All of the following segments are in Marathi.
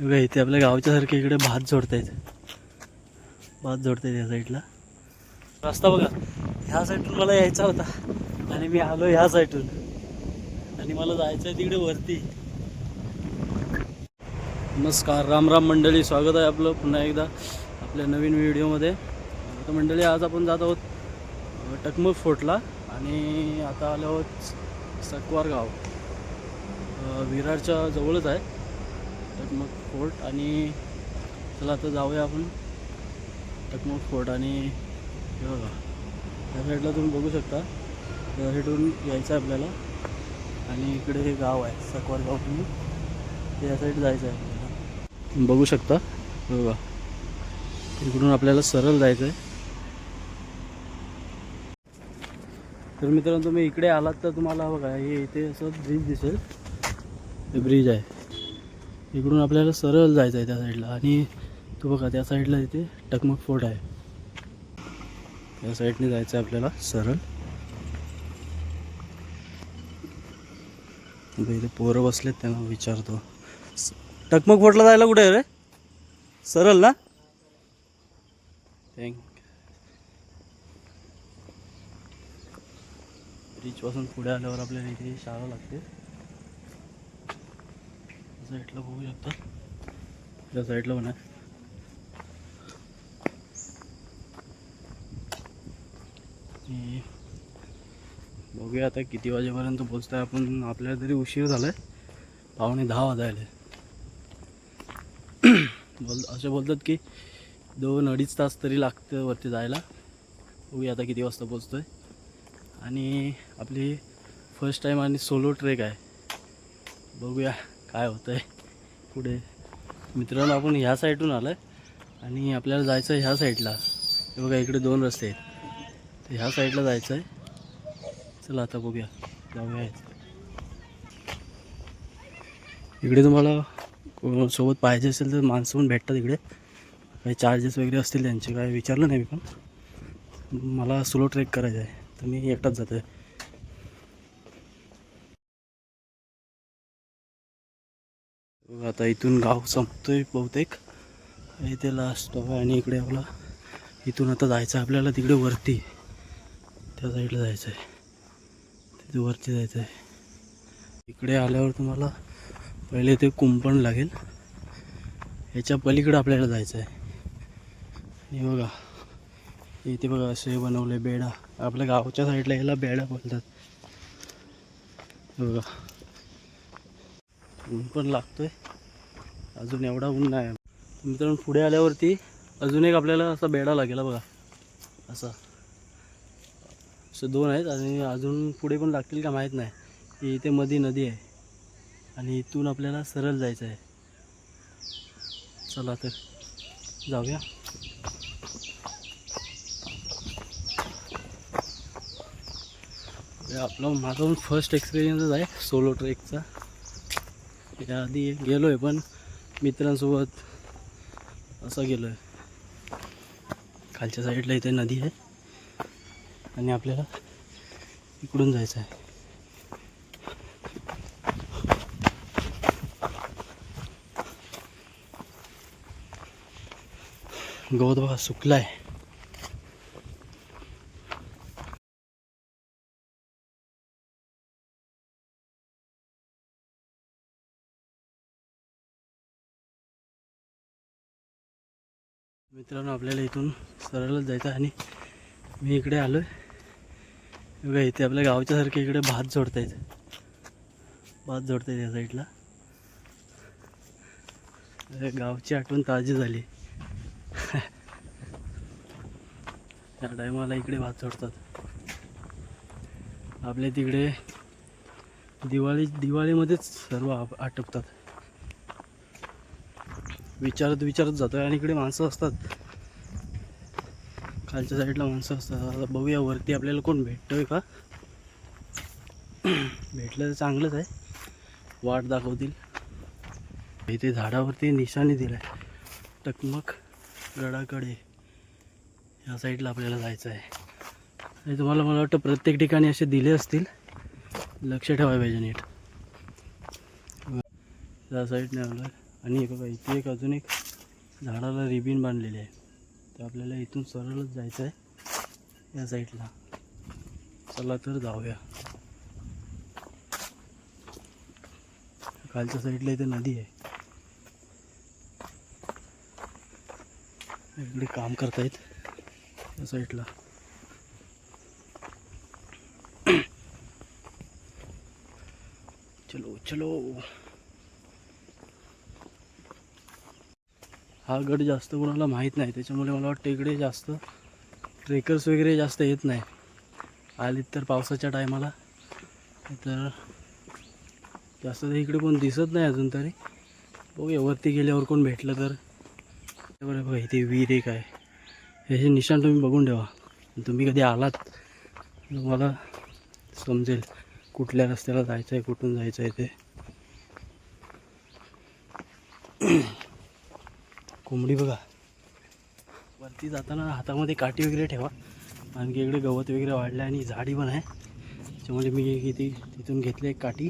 बघा इथे आपल्या गावच्या सारखे इकडे भात जोडतायत. भात जोडतायत या साईडला. रस्ता बघा ह्या साईडून मला यायचा होता आणि मी आलो ह्या साईडून. आणि मला जायचं आहे तिकडे वरती. नमस्कार राम राम मंडळी. स्वागत आहे आपलं पुन्हा एकदा आपल्या नवीन व्हिडिओमध्ये. तर मंडळी आज आपण जात आहोत टकमक फोर्टला आणि आता आलो आहोत सकवार गाव विरारच्या जवळच आहे. टकमक फोर्ट आणि चला आता जाऊया आपण. टकमक फोर्ट आणि हे बघा. त्या साईडला तुम्ही बघू शकता. त्या साईडून यायचं आहे आपल्याला. आणि इकडे हे गाव आहे सकवार गाव तुम्ही. त्या साईड जायचं आहे आपल्याला. तुम्ही बघू शकता. बघा. इकडून आपल्याला सरळ जायचं आहे. तर मित्रांनो तुम्ही इकडे आलात तर तुम्हाला बघा हे इथे असं ब्रिज दिसेल. हे ब्रिज आहे. इकडून आपल्याला सरळ जायचं आहे त्या साईडला आणि तो बघा त्या साईडला इथे टकमक फोर्ट आहे. त्या साईडने जायचं आहे आपल्याला सरळ. इथे पोरं बसलेत त्यांना विचारतो. टकमक फोर्टला जायला कुठे आहे रे? सरळ ना? थँक ब्रिजपासून पुढे आल्यावर आपल्याला इथे शाळा लागते. साईडला बघू शकता त्या साईडला म्हणा. बघूया आता किती वाजेपर्यंत पोचतोय आपण. आपल्याला तरी उशीर झालाय. पाहुणे दहा वाजायले. बोल असे बोलतात की दोन अडीच तास तरी लागतं वरती जायला. बघूया आता किती वाजता पोचतोय आणि आपली फर्स्ट टाईम आणि सोलो ट्रेक आहे. बघूया. काय होतं आहे पुढे. मित्रांनो आपण ह्या साईडून आलो आहे आणि आपल्याला जायचं आहे ह्या साईडला. हे बघा इकडे दोन रस्ते आहेत. तर ह्या साईडला जायचं आहे चला आता बघूया. जाऊया. इकडे तुम्हाला सोबत पाहिजे असेल तर माणसं पण भेटतात इकडे. काही चार्जेस वगैरे असतील त्यांचे. काय विचारलं नाही मी पण. मला स्लो ट्रेक करायचं आहे तर मी एकटाच जातो आहे आता इथून गाव संपतोय बहुतेक. इथे लास्ट आहे आणि इकडे आपला इथून आता जायचं आहे आपल्याला तिकडे वरती. त्या साईडला जायचं आहे. तिथे वरती जायचं आहे. इकडे आल्यावर तुम्हाला पहिले ते कुंपण लागेल. ह्याच्या पलीकडे आपल्याला जायचं आहे. आणि बघा. इथे बघा असे बनवले बेडा. आपल्या गावच्या साईडला याला बेडा बोलतात. बघा. ऊन पण लागतो आहे अजून एवढा ऊन नाही. मित्रांनो पुढे आल्यावरती अजून एक आपल्याला असा बेडा लागेल बघा. असा. असं दोन आहेत आणि अजून पुढे पण लागतील का माहीत नाही. की इथे मध्ये नदी आहे. आणि इथून आपल्याला सरळ जायचं आहे. चला तर जाऊया. आपलं आपला माझा पण फर्स्ट एक्सपिरियन्सच आहे सोलो ट्रेकचा याआधी गेलो आहे पण मित्रांसोबत असं गेलो आहे खालच्या साईडला इथे नदी आहे. आणि आपल्याला इकडून जायचं आहे गवत बघा सुकला आहे मित्रांनो आपल्याला इथून सरळच जायचं आणि मी इकडे आलो आहे बघा इथे आपल्या गावच्यासारखे इकडे भात जोडता येत भात जोडता येत या साईडला गावची आठवण ताजी झाली. या टायमाला इकडे भात जोडतात. आपल्या तिकडे दिवाळी दिवाळीमध्येच सर्व आटपतात. विचारत विचारत आहे आणि इकडे माणसं असतात. खालच्या साईडला माणसं असतात. आता बघूया वरती आपल्याला कोण भेटतोय का? भेटलं तर चांगलंच आहे. वाट दाखवतील. इथे झाडावरती निशाणी दिलाय. टकमक गडाकडे. ह्या साईडला आपल्याला जायचं आहे. आणि तुम्हाला मला वाटतं प्रत्येक ठिकाणी असे दिले असतील. लक्ष ठेवायला पाहिजे नीट. या साईडने आलं आणि एक बघा इथे एक अजून एक झाडाला रिबीन बांधलेली आहे. तर आपल्याला इथून सरळच जायचं आहे या साईडला. चला तर जाऊया. खालच्या साईडला इथे नदी आहे. इकडे काम करतायत या साईडला. चलो चलो. हा गड जास्त कोणाला माहीत नाही. त्याच्यामुळे मला वाटतं इकडे जास्त ट्रेकर्स वगैरे जास्त येत नाही. आलीत तर पावसाच्या टायमाला. तर जास्त तर इकडे कोण दिसत नाही अजून तरी. बघूया वरती गेल्यावर कोण भेटलं तर. बरं बघा इथे विहीर एक आहे. ह्याचे निशाण तुम्ही बघून ठेवा. तुम्ही कधी आलात? तुम्हाला समजेल कुठल्या रस्त्याला जायचं आहे कुठून जायचं आहे ते. कोंबडी बघा. वरती जाताना हातामध्ये काठी वगैरे ठेवा. कारण की इकडे गवत वगैरे वाढलं आणि झाडी पण आहे. त्याच्यामुळे मी किती तिथून घेतली एक काठी.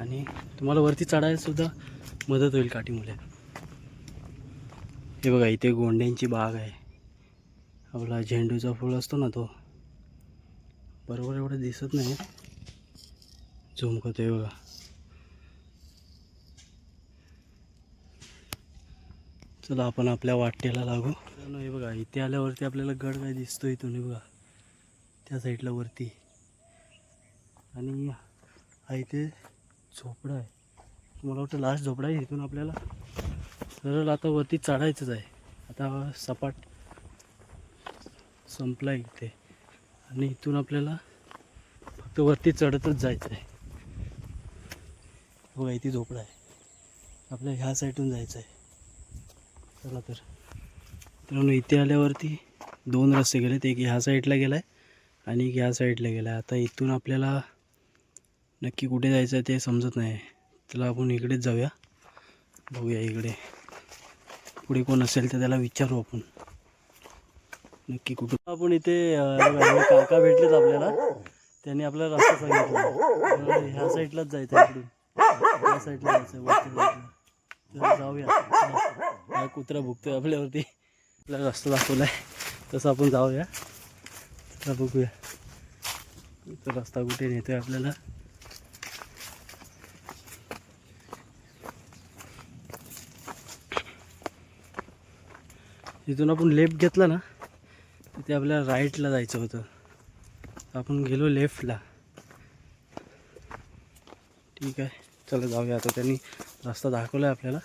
आणि तुम्हाला वरती चढायलासुद्धा मदत होईल काठीमुळे. हे बघा इथे गोंड्यांची बाग आहे. आपला झेंडूचा फूल असतो ना तो. बरोबर एवढं दिसत नाही. झुमकतो आहे बघा. चला आपण आपल्या वाटेला लागू. नाही हे बघा इथे आल्यावरती आपल्याला गड काय दिसतो इथून हे बघा. त्या साईडला वरती. आणि हा इथे झोपडा आहे. मला वाटतं लास्ट झोपडा आहे इथून आपल्याला? सरळ आता वरती चढायचंच आहे. आता सपाट संपला आहे इथे. आणि इथून आपल्याला फक्त वरती चढतच जायचं आहे. बघा इथे झोपडा आहे. आपल्या ह्या साईडून जायचं आहे. चला तर. मित्रांनो इथे आल्यावरती दोन रस्ते गेलेत. एक ह्या साईडला गेला आहे आणि एक ह्या साईडला गेला आहे आता इथून आपल्याला नक्की कुठे जायचं आहे ते समजत नाही. त्याला आपण इकडेच जाऊया. बघूया इकडे. पुढे कोण असेल तर त्याला विचारू आपण. नक्की कुठं आपण इथे काका भेटलेत आपल्याला. त्यांनी आपल्याला रस्ता सांगितला. ह्या साईडलाच जायचं आहे इकडून. ह्या साईडला जायचं आहे वरती. जाऊया. काय हा कुत्रा भुकतोय आपल्यावरती. आपल्याला रस्ता दाखवला आहे तसं आपण जाऊया. चला बघूया. तो रस्ता कुठे नेतोय आपल्याला. तिथून आपण लेफ्ट घेतला ना तिथे आपल्याला राईटला जायचं होतं. आपण गेलो लेफ्टला. ठीक आहे. चला जाऊया आता. त्यांनी रस्ता दाखवला आहे आपल्याला.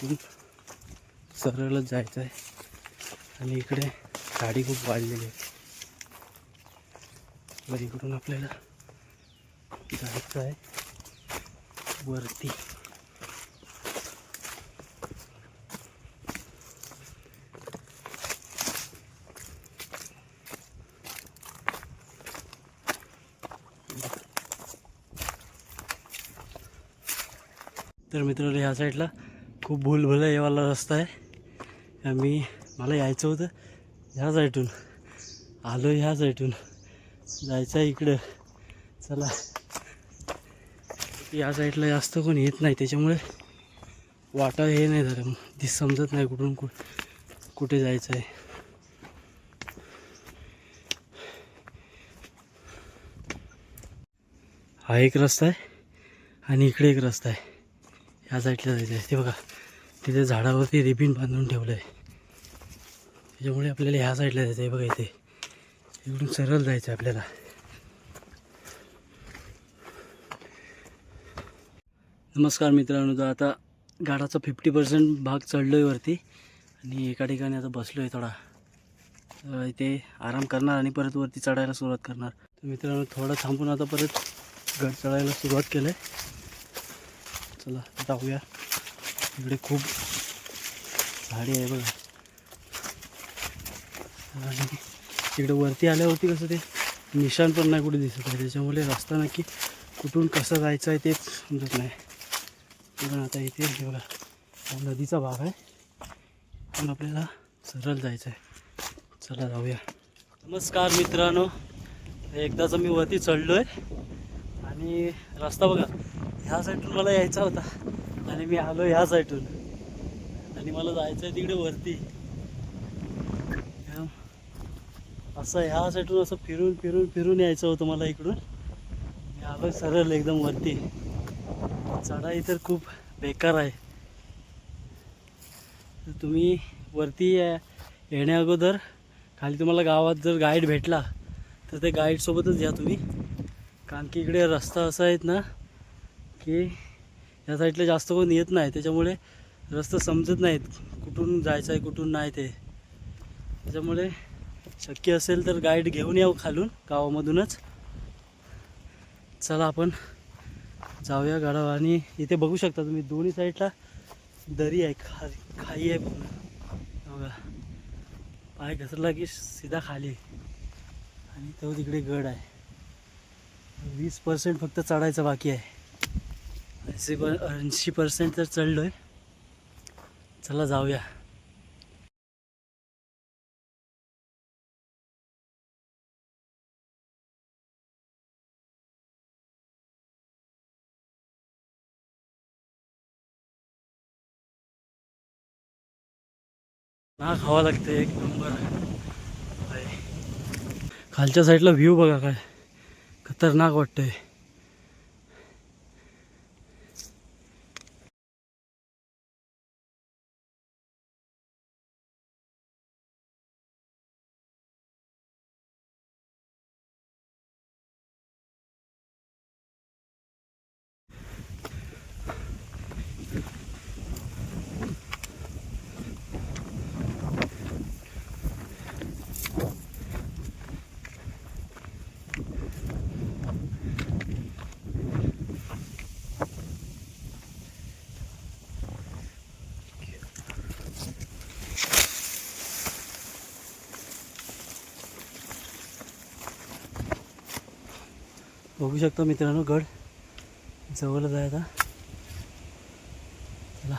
तिथून सरळच जायचं आहे आणि इकडे गाडी खूप वाढलेली आहे. मग इकडून आपल्याला जायचं आहे. वरती. तर मित्रांनो ह्या साईडला खूप भूलभुला येवाला रस्ता आहे. मी मला यायचं होतं ह्या साईडून. आलो ह्या साईडून. जायचं आहे इकडं. चला. या साईडला जास्त कोण येत नाही त्याच्यामुळे वाटा हे नाही झालं. दिस समजत नाही कुठून कु कुठे जायचं आहे. हा एक रस्ता आहे आणि इकडे एक रस्ता आहे. ह्या साईडला जायचं आहे. ते बघा तिथे झाडावरती रिबीन बांधून ठेवलं आहे त्याच्यामुळे आपल्याला ह्या साईडला जायचं आहे बघा इथे. इकडून सरळ जायचं आहे आपल्याला. नमस्कार मित्रांनो तर आता गाडाचा फिफ्टी पर्सेंट भाग चढलो आहे वरती आणि एका ठिकाणी आता बसलो आहे थोडा इथे आराम करणार आणि परत वरती चढायला सुरुवात करणार. तर मित्रांनो थोडं थांबून आता परत गड चढायला सुरुवात केलं आहे चला जाऊया. इकडे खूप झाडे आहे बघा. इकडे वरती आल्यावरती कसं ते निशाण पण नाही कुठे दिसत आहे. त्याच्यामुळे रस्ता नक्की कुठून कसं जायचं आहे तेच समजत नाही. पण आता इथे हे बघा हा नदीचा भाग आहे. पण आपल्याला सरळ जायचं आहे. चला जाऊया. नमस्कार मित्रांनो. एकदाच मी वरती चढलो आहे आणि रस्ता बघा ह्या साईडून मला यायचा होता. आणि मी आलो ह्या साईडून आणि मला जायचं आहे तिकडे वरती या- असं ह्या साईडून असं फिरून फिरून फिरून यायचं होतं मला इकडून. मी आलो सरळ एकदम वरती. चढाई तर खूप बेकार आहे. तर तुम्ही वरती या- येण्या अगोदर खाली तुम्हाला गावात जर गाईड भेटला तर ते गाईडसोबतच या तुम्ही. कारण की इकडे रस्ता असा आहेत ना की या साईडला जास्त कोण येत नाही. त्याच्यामुळे रस्ता समजत नाहीत कुठून जायचं आहे कुठून नाही ते. त्याच्यामुळे शक्य असेल तर गाईड घेऊन यावं खालून गावामधूनच. चला आपण जाऊया गाडावर आणि इथे बघू शकता तुम्ही दोन्ही साईडला दरी आहे खा खाई आहे पूर्ण. बघा. पाय घसरला की सीधा खाली. आणि तो तिकडे गड आहे. वीस पर्सेंट फक्त चढायचं बाकी आहे. ऐंशी प ऐंशी पर्सेंट तर चढलो आहे चला जाऊया. ना खावा लागते एक नंबर आहे. खालच्या साईडला व्ह्यू बघा काय. खतरनाक वाटतंय. बघू शकता मित्रांनो गड जवळच आहे आता. चला.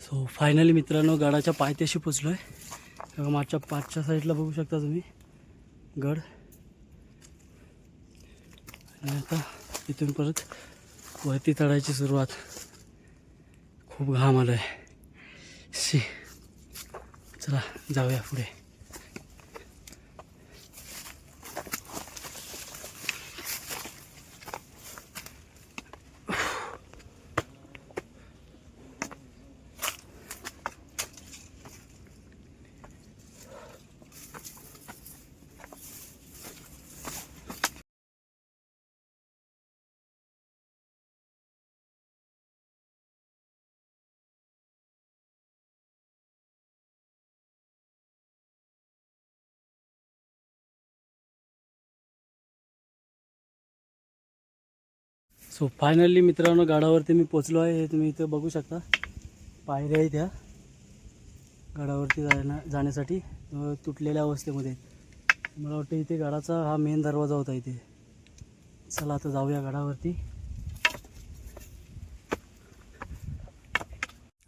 सो फायनली मित्रांनो गडाच्या पायथ्याशी पोचलो आहे बघा मागच्या पाचच्या साईडला बघू शकता तुम्ही. गड. आणि आता इथून परत वरती चढायची सुरुवात. खूप घाम आलं आहे शी चला जाऊया पुढे. सो फायनली मित्रांनो गडावरती मी पोचलो आहे. हे तुम्ही इथं बघू शकता. पायऱ्या आहेत ह्या गडावरती जाण्या जाण्यासाठी तुटलेल्या अवस्थेमध्ये. मला वाटतं इथे गडाचा हा मेन दरवाजा होता इथे. चला आता जाऊया गडावरती.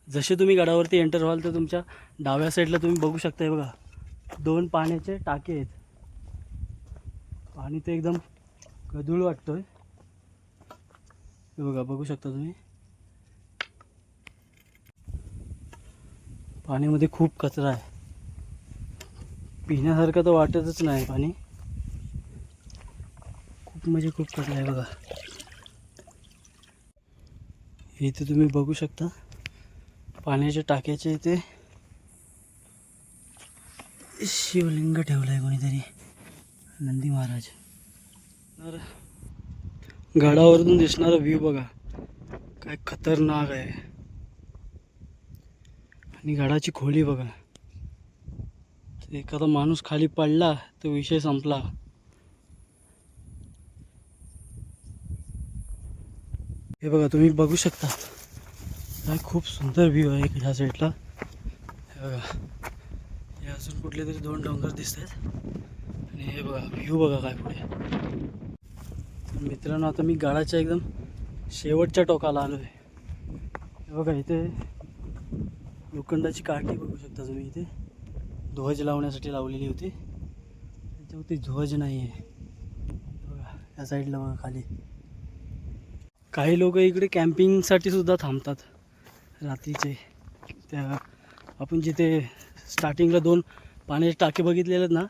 जसे तुम्ही गडावरती एंटर व्हाल तर तुमच्या डाव्या साईडला तुम्ही बघू शकता. बघा दोन पाण्याचे टाके आहेत. पाणी ते एकदम गदूळ वाटतोय. हे बघा बघू शकता तुम्ही? पाण्यामध्ये खूप कचरा आहे. पिण्यासारखं तर वाटतच नाही पाणी. खूप म्हणजे खूप कचरा आहे बघा. इथे तुम्ही बघू शकता. पाण्याच्या टाक्याच्या इथे शिवलिंग ठेवलं आहे कोणीतरी. नंदी महाराज. तर गडावरून दिसणारा व्ह्यू बघा. काय खतरनाक आहे. आणि गडाची खोली बघा. एखादा माणूस खाली पडला तर विषय संपला. हे बघा तुम्ही बघू शकता. काय खूप सुंदर व्ह्यू आहे ह्या साईडला हे बघा. हे अजून कुठले तरी दोन डोंगर दिसत आहेत आणि हे बघा व्ह्यू बघा काय पुढे. मित्रांनो आता मी गडाच्या एकदम शेवटच्या टोकाला आलो आहे बघा इथे लोखंडाची काठी बघू शकता तुम्ही इथे. ध्वज लावण्यासाठी लावलेली होती. त्याच्यावरती ध्वज नाही आहे बघा या साईडला बघा खाली. काही लोक इकडे कॅम्पिंगसाठी सुद्धा थांबतात रात्रीचे. त्या आपण जिथे स्टार्टिंगला दोन पाण्याचे टाके बघितलेले आहेत ना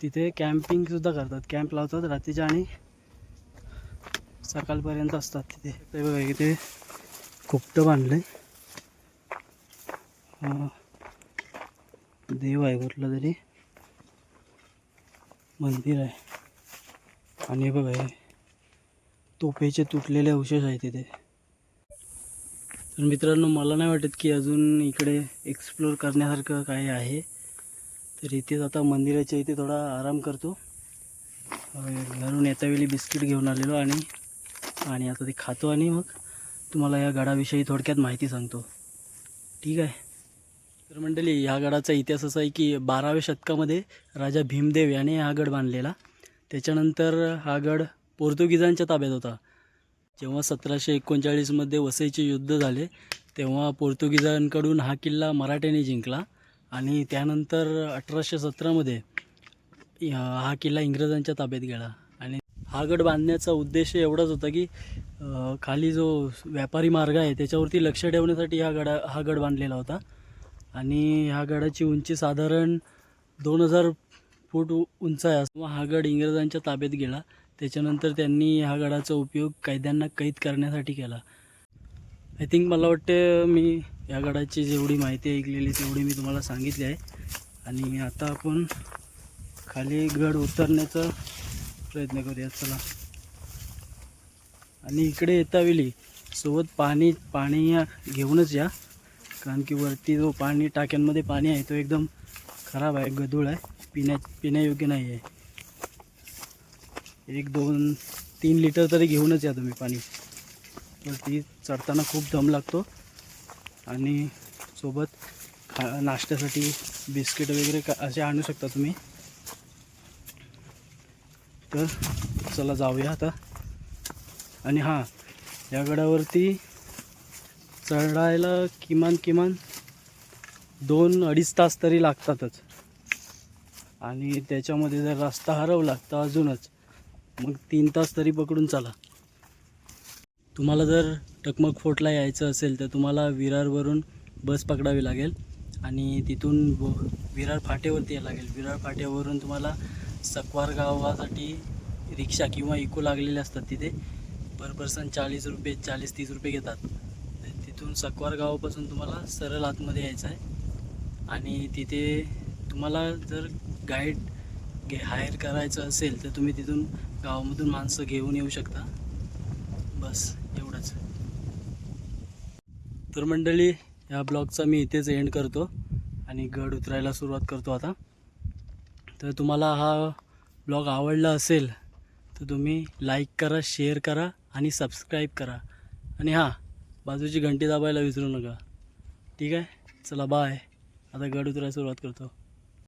तिथे कॅम्पिंगसुद्धा करतात. कॅम्प लावतात रात्रीच्या आणि सकाळपर्यंत असतात तिथे. ते बघा इथे खुपटं बांधलं आहे देव आहे कुठलं तरी. मंदिर आहे. आणि बघा हे तोफेचे तुटलेले अवशेष आहे तिथे. तर मित्रांनो मला नाही वाटत की अजून इकडे एक्सप्लोअर करण्यासारखं काही आहे. तर इथेच आता मंदिराच्या इथे थोडा आराम करतो. घरून घरून येतावेळी बिस्किट घेऊन आलेलो आणि आणि आता ते खातो आणि मग तुम्हाला या गडाविषयी थोडक्यात माहिती सांगतो. ठीक आहे? तर मंडळी ह्या गडाचा इतिहास असा आहे की बाराव्या शतकामध्ये राजा भीमदेव याने हा गड बांधलेला. त्याच्यानंतर हा गड पोर्तुगीजांच्या ताब्यात होता. जेव्हा सतराशे एकोणचाळीसमध्ये वसईचे युद्ध झाले तेव्हा पोर्तुगीजांकडून हा किल्ला मराठ्याने जिंकला आणि त्यानंतर अठराशे सतरामध्ये हा किल्ला इंग्रजांच्या ताब्यात गेला. हा गड बांधण्याचा उद्देश एवढाच होता की खाली जो व्यापारी मार्ग आहे त्याच्यावरती लक्ष ठेवण्यासाठी हा गडा हा गड बांधलेला होता. आणि ह्या गडाची उंची साधारण दोन हजार फूट उंच आहे. असं हा गड इंग्रजांच्या ताब्यात गेला. त्याच्यानंतर त्यांनी ह्या गडाचा उपयोग कैद्यांना कैद करण्यासाठी केला. आय थिंक मला वाटते मी या गडाची जेवढी माहिती ऐकलेली तेवढी मी तुम्हाला सांगितली आहे. आणि आता आपण खाली गड उतरण्याचा प्रयत्न करूया चला. आणि इकडे येता वेळी सोबत पाणी पाणी या घेऊनच या. कारण की वरती जो पाणी टाक्यांमध्ये पाणी आहे तो एकदम खराब आहे गदूळ आहे. पिण्या पिण्यायोग्य नाही आहे एक दोन तीन लिटर तरी घेऊनच या तुम्ही पाणी. वरती चढताना खूप दम लागतो. आणि सोबत खा नाश्त्यासाठी बिस्किट वगैरे का असे आणू शकता तुम्ही. तर चला जाऊया आता. आणि हां या गडावरती चढायला किमान किमान दोन अडीच तास तरी लागतातच. आणि त्याच्यामध्ये जर रस्ता हरवला तर अजूनच. मग तीन तास तरी पकडून चला. तुम्हाला जर टकमक फोर्टला यायचं असेल तर तुम्हाला विरारवरून बस पकडावी लागेल. आणि तिथून विरार फाटेवरती यायला लागेल. विरार फाट्यावरून तुम्हाला सकवार गावासाठी रिक्षा किंवा इको लागलेले असतात तिथे. पर पर्सन चाळीस रुपये चाळीस तीस रुपये घेतात. तिथून सकवार गावापासून तुम्हाला सरळ आतमध्ये यायचं आहे. आणि तिथे तुम्हाला जर गाईड घे हायर करायचं असेल तर तुम्ही तिथून गावामधून माणसं घेऊन येऊ शकता. बस एवढंच. तर मंडळी या ब्लॉगचा मी इथेच एंड करतो. आणि गड उतरायला सुरुवात करतो आता. तर तुम्हाला हा ब्लॉग आवडला असेल तर तुम्ही लाईक करा शेअर करा आणि सबस्क्राईब करा. आणि हां बाजूची घंटी दाबायला विसरू नका. ठीक आहे? चला बाय आता गड उतरायला सुरुवात करतो.